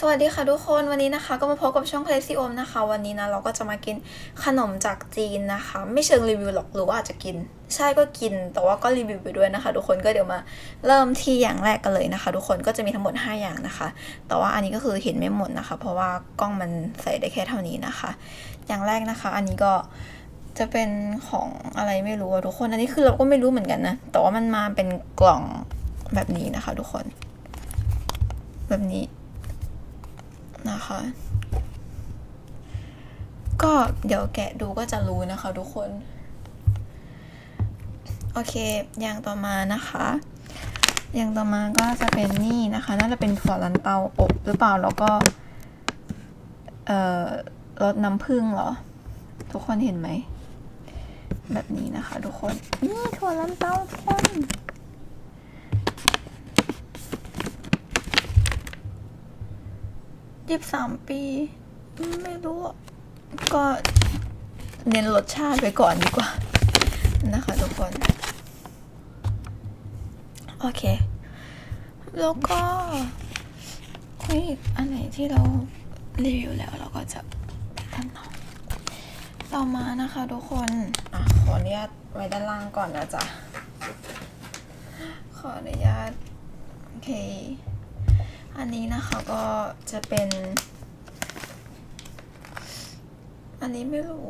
สวัสดีค่ะทุกคนวันนี้นะคะก็มาพบกับช่องคลซี่โอมนะคะ วันนี้นะเราก็จะมากินขนมจากจีนนะคะ ไม่เชิงรีวิวหรอกหรือว่าอาจจะกิน ใช่ก็กิน แต่ว่าก็รีวิวไปด้วยนะคะ ทุกคนก็เดี๋ยวมาเริ่มที่อย่างแรกกันเลยนะคะ ทุกคนก็จะมีทั้งหมด 5 อย่างนะคะ แต่ว่าอันนี้ก็คือเห็นไม่หมดนะคะ เพราะว่ากล้องมันใส่ได้แค่เท่านี้นะคะ อย่างแรกนะคะ อันนี้ก็จะเป็นของอะไรไม่รู้อะทุกคนอันนี้คือเราก็ไม่รู้เหมือนกันนะแต่ว่ามันมาเป็นกล่องแบบนี้นะคะ ทุกคน แบบนี้ นะคะ ก็เดี๋ยวแกะดูก็จะรู้นะคะทุกคน โอเค อย่างต่อมานะคะ อย่างต่อมาก็จะเป็นนี่นะคะ น่าจะเป็นถั่วลันเตาอบหรือเปล่า แล้วก็ เอ่อรสน้ำผึ้งเหรอ ทุกคนเห็นไหม แบบนี้นะคะ ทุกคน นี่ถั่วลันเตาทุกคน ยี่สิบสามปี ไม่รู้ ก็เน้นรสชาติไปก่อนดีกว่า นะคะทุกคน โอเค แล้วก็เฮ้ยอันไหนที่เรารีวิวแล้วเราก็จะไปทำต่อต่อมานะคะทุกคนอะขออนุญาตไว้ด้านล่างก่อนนะจ๊ะ ขออนุญาต โอเค อันนี้นะคะก็จะเป็น อันนี้ไม่รู้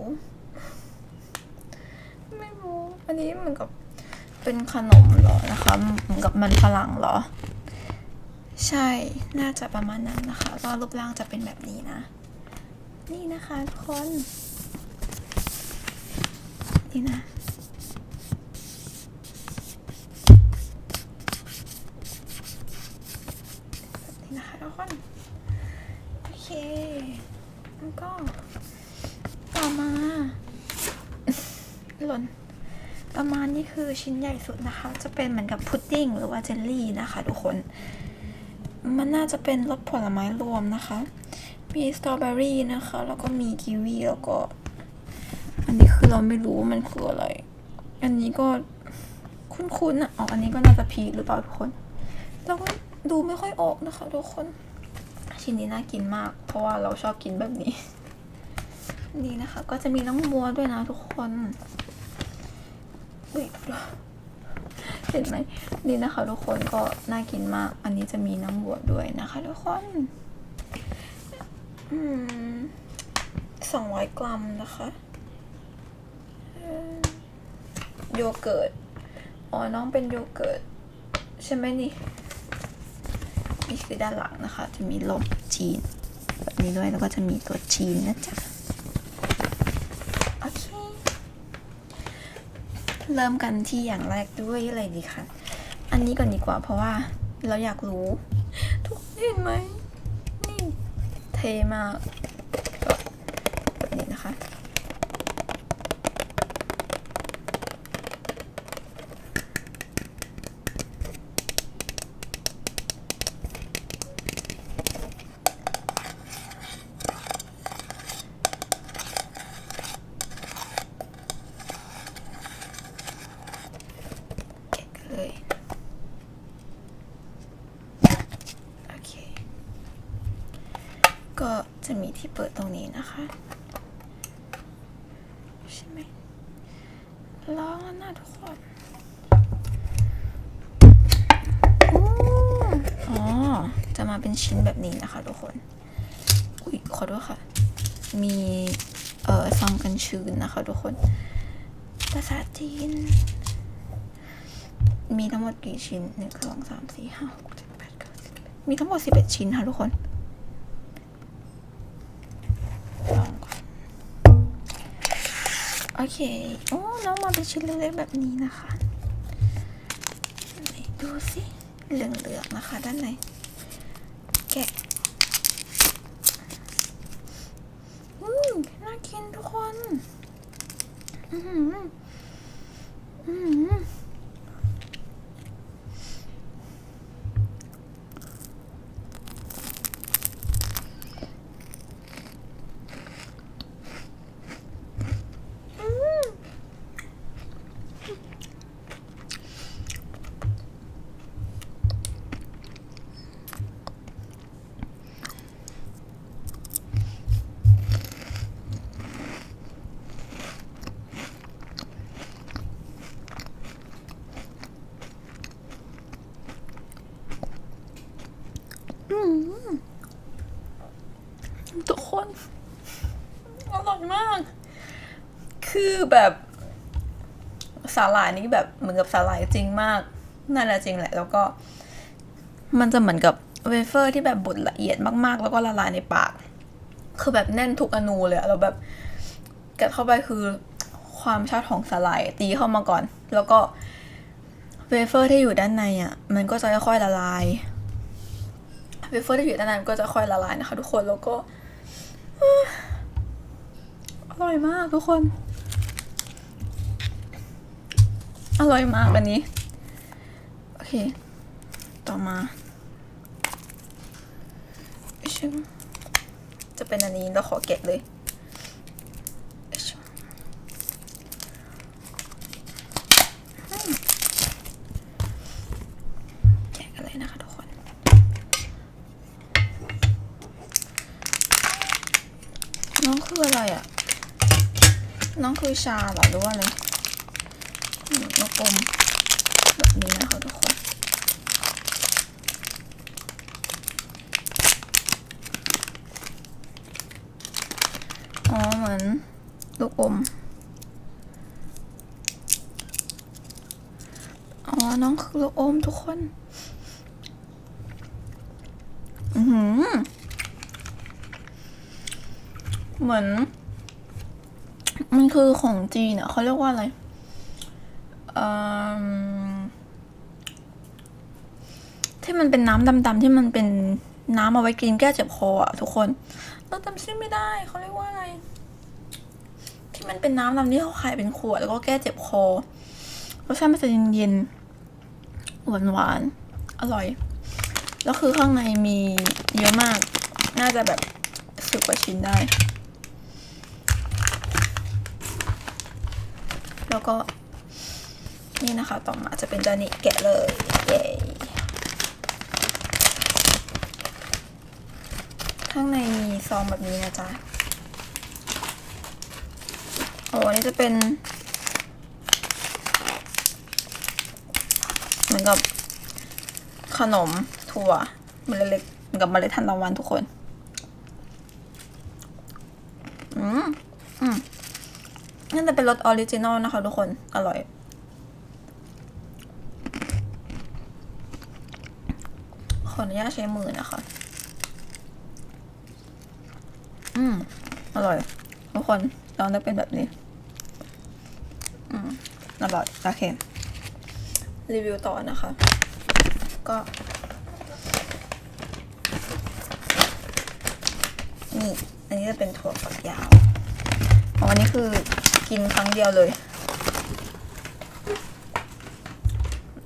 ไม่รู้ อันนี้เหมือนกับเป็นขนมหรอนะคะเหมือนกับมันฝรั่งหรอ ใช่ น่าจะประมาณนั้นนะคะก็รูปร่างจะเป็นแบบนี้นะ นี่นะคะทุกคน นี่นะ เคแล้วก็ต่อมาหล่นประมาณนี้คือชิ้นใหญ่สุดนะคะ จะเป็นเหมือนกับพุดดิ้งหรือว่าเจลลี่นะคะทุกคน มันน่าจะเป็นรสผลไม้รวมนะคะ มีสตรอเบอรี่นะคะ แล้วก็มีกีวีแล้วก็ อันนี้คือเราไม่รู้ว่ามันคืออะไร อันนี้ก็คุ้นๆอะอ๋ออันนี้ก็น่าจะพีหรือเปล่าทุกคน เราก็ดูไม่ค่อยออกนะคะทุกคน ชิ้นนี้น่ากินมาก เพราะว่าเราชอบกินแบบนี้ นี่นะคะ ก็จะมีน้องบัวด้วยนะทุกคนอุ๊ยเห็นไหมนี่นะคะ ทุกคนก็น่ากินมาก อันนี้จะมีน้ำบัวด้วยนะคะ ทุกคนสองร้อยกรัมนะคะโยเกิร์ต อ๋อ น้องเป็นโยเกิร์ต ใช่ไหมนี่ นี่คือด้านหลังนะคะ จะมีลมจีน แบบนี้ด้วยแล้วก็จะมีตัวจีนนะจ๊ะโอเค เริ่มกันที่อย่างแรกด้วยอะไรดีคะอันนี้ก่อนดีกว่าเพราะว่าเราอยากรู้ ทุกเห็นไหมนี่เทมากแบบนี้นะคะ แกะกันเลย โอเค ก็จะมีที่เปิดตรงนี้นะคะใช่ไหมร้อนนะทุกคนอู้อ๋อ จะมาเป็นชิ้นแบบนี้นะคะทุกคน อุ้ยขอโทษค่ะ มีเอ่อซองกันชื้นนะคะทุกคน ภาษาจีน มีทั้งหมดกี่ชิ้นหนึ่งสองสามสี่ห้าหกเจ็ดแปดเก้าสิบมีทั้งหมดสิบเอ็ดชิ้นค่ะทุกคน โอเค โอ้น้องมาเป็นชิ้นเล็กๆแบบนี้นะคะดูสิเหลืองๆนะคะ ด้านในแกะอืมน่ากินทุกคน อืมอืมอหือ อ อร่อยมาก คือแบบสาหร่ายนี่แบบเหมือนกับสาหร่ายจริงมากน่าจะจริงแหละ แล้วก็ มันจะเหมือนกับเวเฟอร์ที่แบบบดละเอียดมากๆ แล้วก็ละลายในปาก คือแบบแน่นทุกอนูเลยแล้วแบบกัดเข้าไปคือความชาติของสาหร่ายตีเข้ามาก่อน แล้วก็เวเฟอร์ที่อยู่ด้านในอะ มันก็จะค่อยๆละลายเวเฟอร์ที่อยู่ด้านในมันก็จะค่อยละลายนะคะ ทุกคนแล้วก็อร่อยมากทุกคน อร่อยมากอันนี้ โอเค ต่อมาจะเป็นอันนี้เราขอแกะเลยชึ่งอืมแกะกันเลยนะคะทุกคนน้องคืออะไรอะ น้องคือชาหรอหรือว่าอะไร อืมนกอมแบบนี้นะคะทุกคนอ๋อเหมือนลูกอมอ๋อน้องคือลูกอมทุกคน อือหือเหมือน มันคือของจีนอะเขาเรียกว่าอะไร ที่มันเป็นน้ำดำๆที่มันเป็นน้ำเอาไว้กินแก้เจ็บคออะทุกคนเราจำชื่อไม่ได้เขาเรียกว่าอะไร ที่มันเป็นน้ำดำที่เขาขายเป็นขวดแล้วก็แก้เจ็บคอรสชาติมันจะเย็นๆหวานๆอร่อย แล้วคือข้างในมีเยอะมาก น่าจะแบบสิบกว่าชิ้นได้ แล้วก็ นี่นะคะ ต่อมาจะเป็นจานิแกะเลยเย้ข้างในมีซองแบบนี้นะจ๊ะโอ้อันนี่จะเป็น เหมือนกับขนมถั่วเมล็ดเล็กเหมือนกับเมล็ดทานตะวันทุกคน อืมอืมน่าจะเป็นรสออริจินอลนะคะทุกคน อร่อย ขออ นุญาตใช้มือนะคะ อืม อร่อย ทุกคนลองได้เป็นแบบนี้ อืม อร่อยโอเค รีวิวต่อนะคะ ก็ นี่ อันนี้จะเป็นถั่วฝักยาวอันนี้คือกินครั้งเดียวเลย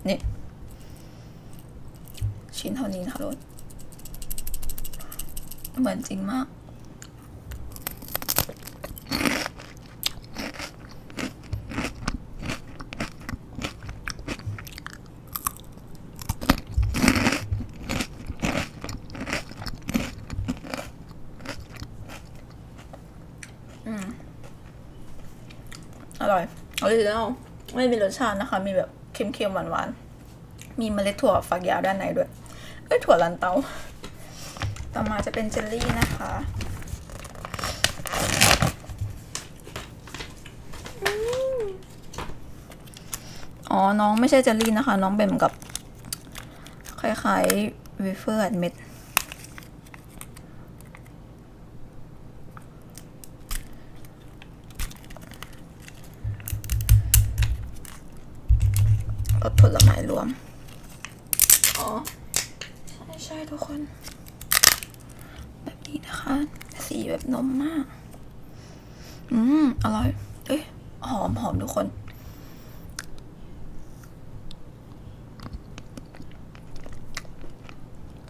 นี่ ชิ้นเท่านี้นะคะรสเหมือนจริงมากอร่อยอร่อยแล้วไม่มีรสชาตินะคะ มีแบบเค็มๆหวานๆ มีเมล็ดถั่วฝักยาวด้านในด้วย ถั่วลันเตา ต่อมาจะเป็นเจลลี่นะคะอ๋อ น้องไม่ใช่เจลลี่นะคะ น้องเป็นเหมือนกับคล้ายๆเวเฟอร์เม็ด รสผลไม้รวม อ๋อ ช่ทุกคน แบบนี้นะคะ สีแบบนมมาก อืม อร่อย เอ้ยหอมหอมทุกคน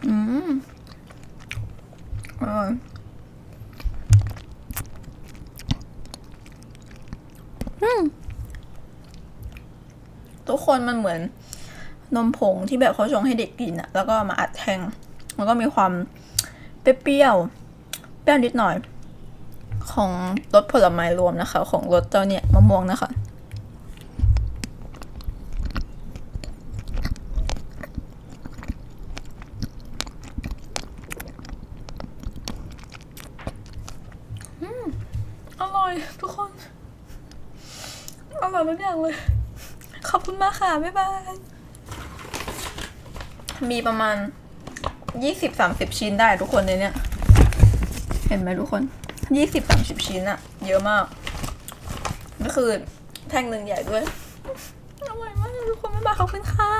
อืม อร่อยทุกคนมันเหมือน นมผงที่แบบเขาชงให้เด็กกินอะแล้วก็มาอัดแทงแล้วก็มีความเปรี้ยวเปรี้ยวนิดหน่อย ของรสผลไม้รวมนะคะ ของรสเจ้าเนี่ยมะม่วงนะคะอร่อยทุกคน อร่อยทุกอย่างเลย ขอบคุณมากค่ะ บ๊ายบาย มีประมาณยี่สิบสามสิบชิ้นได้ทุกคนในเนี้ยเห็นไหมทุกคนยี่สิบสามสิบชิ้นอะเยอะมากก็คือแท่งหนึ่งใหญ่ด้วยอร่อยมากทุกคนบ๊ายบาเขอบคุณค่ะ